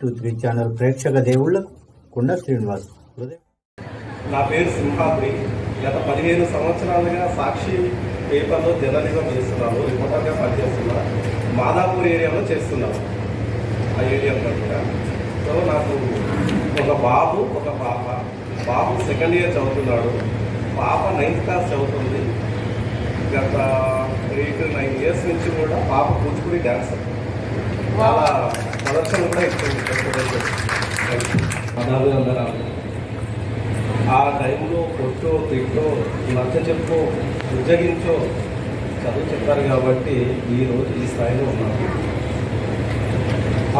Three channel ప్రేక్షక దేవుళ్ళకు కుండ శ్రీనివాస్ నా పేరు సింహాద్రి. గత పదిహేను సంవత్సరాలుగా సాక్షి పేపర్లో జర్నలిజం చేస్తున్నాను రిపోర్టర్గా పనిచేస్తున్నా మాదాపూర్ ఏరియాలో చేస్తున్నాను. ఆ ఏరియా కనుక సో నాకు ఒక బాబు ఒక పాప. బాబు సెకండ్ ఇయర్ చదువుతున్నాడు. పాప నైన్త్ క్లాస్ చదువుతుంది. గత ఎయిట్ నైన్ ఇయర్స్ నుంచి కూడా పాప కూచిపూడి డ్యాన్సర్ చాలా ప్రదర్శన కూడా ఇస్తుంది పదహారు వందల ఆ టైంలో కొట్టో తిట్టో నచ్చ చెప్పో ఉద్యోగించో చదువు చెప్పారు కాబట్టి ఈరోజు ఈ స్థాయిలో ఉన్నారు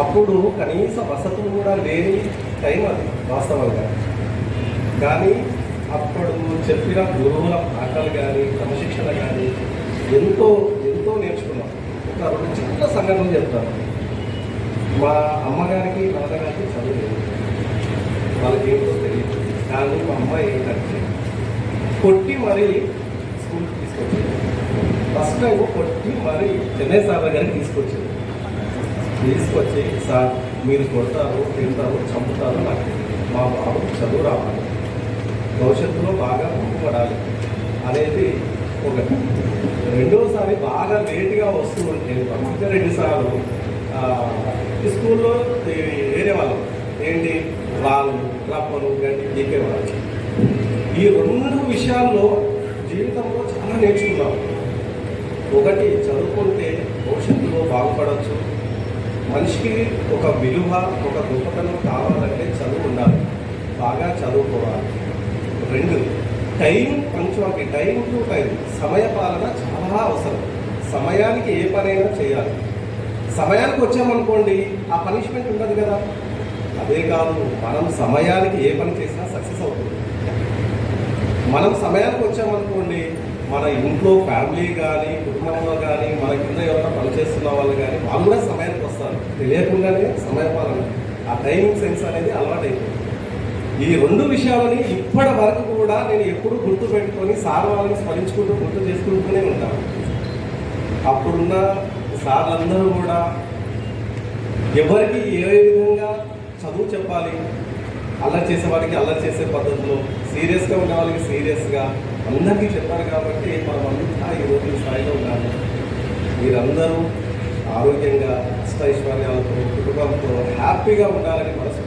అప్పుడు కనీస వసతులు కూడా లేని టైం అది వాస్తవంగా. కానీ అప్పుడు చెప్పిన గురువుల పాఠాలు కానీ క్రమశిక్షణ కానీ ఎంతో ఎంతో నేర్చుకున్నాం. ఒక చిన్న సంఘటన చెప్తాను. మా అమ్మగారికి నాన్నగారికి చదువు లేదు. వాళ్ళకి ఏంటో తెలియదు. కానీ మా అమ్మాయి ఏంటంటే కొట్టి మరీ స్కూల్కి తీసుకొచ్చింది. ఫస్ట్ టైం కొట్టి మరీ చెన్నై సార్ దగ్గరికి తీసుకొచ్చింది. తీసుకొచ్చి సార్ మీరు కొడతారు తింటారు చంపుతారు నాకు. మా బాబు చదువు రావాలి. భవిష్యత్తులో బాగా ముందుపడాలి అనేది ఒకటి. రెండోసారి బాగా లేట్గా వస్తూ ఉంటే పంపితే ఈ స్కూల్లో వేరే వాళ్ళు. ఏంటి? రాళ్ళు రప్పలు గంటి గీకేవాళ్ళు ఈ రెండు విషయాల్లో జీవితంలో చాలా నేర్చుకున్నాం. ఒకటి చదువుకుంటే భవిష్యత్తులో బాగుపడవచ్చు మనిషికి ఒక విలువ ఒక గొప్పతనం కావాలంటే చదువు ఉండాలి. బాగా చదువుకోవాలి. రెండు టైం పంచువాకి టైం టు టైం. సమయ పాలన చాలా అవసరం. సమయానికి ఏ పనైనా చేయాలి. సమయానికి వచ్చామనుకోండి ఆ పనిష్మెంట్ ఉండదు కదా. అదే కాదు మనం సమయానికి ఏ పని చేసినా సక్సెస్ అవుతుంది. మనం సమయానికి వచ్చామనుకోండి మన ఇంట్లో ఫ్యామిలీ కానీ కుటుంబంలో కానీ మన కింద ఎవరైనా పనిచేస్తున్న వాళ్ళు కానీ వాళ్ళు కూడా సమయానికి వస్తారు. తెలియకుండానే సమయపాలన ఆ టైమింగ్ సెన్స్ అనేది అలవాటైపోయింది ఈ రెండు విషయాలని ఇప్పటి వరకు కూడా నేను ఎప్పుడు గుర్తు పెట్టుకొని సార్ వాళ్ళని స్మరించుకుంటూ గుర్తు చేసుకుంటూనే ఉంటాను. అప్పుడున్న సార్లందరూ కూడా ఎవరికి ఏ విధంగా చదువు చెప్పాలి అల్లరి చేసే వారికి అల్లరి చేసే పద్ధతిలో సీరియస్గా ఉన్న వాళ్ళకి సీరియస్గా అందరికీ చెప్పారు కాబట్టి మనం అంతా ఈ రోజు ఈ స్థాయిలో ఉన్నాము. మీరందరూ ఆరోగ్యంగా అష్టైశ్వర్యాలతో కుటుంబంతో హ్యాపీగా ఉండాలని మనసు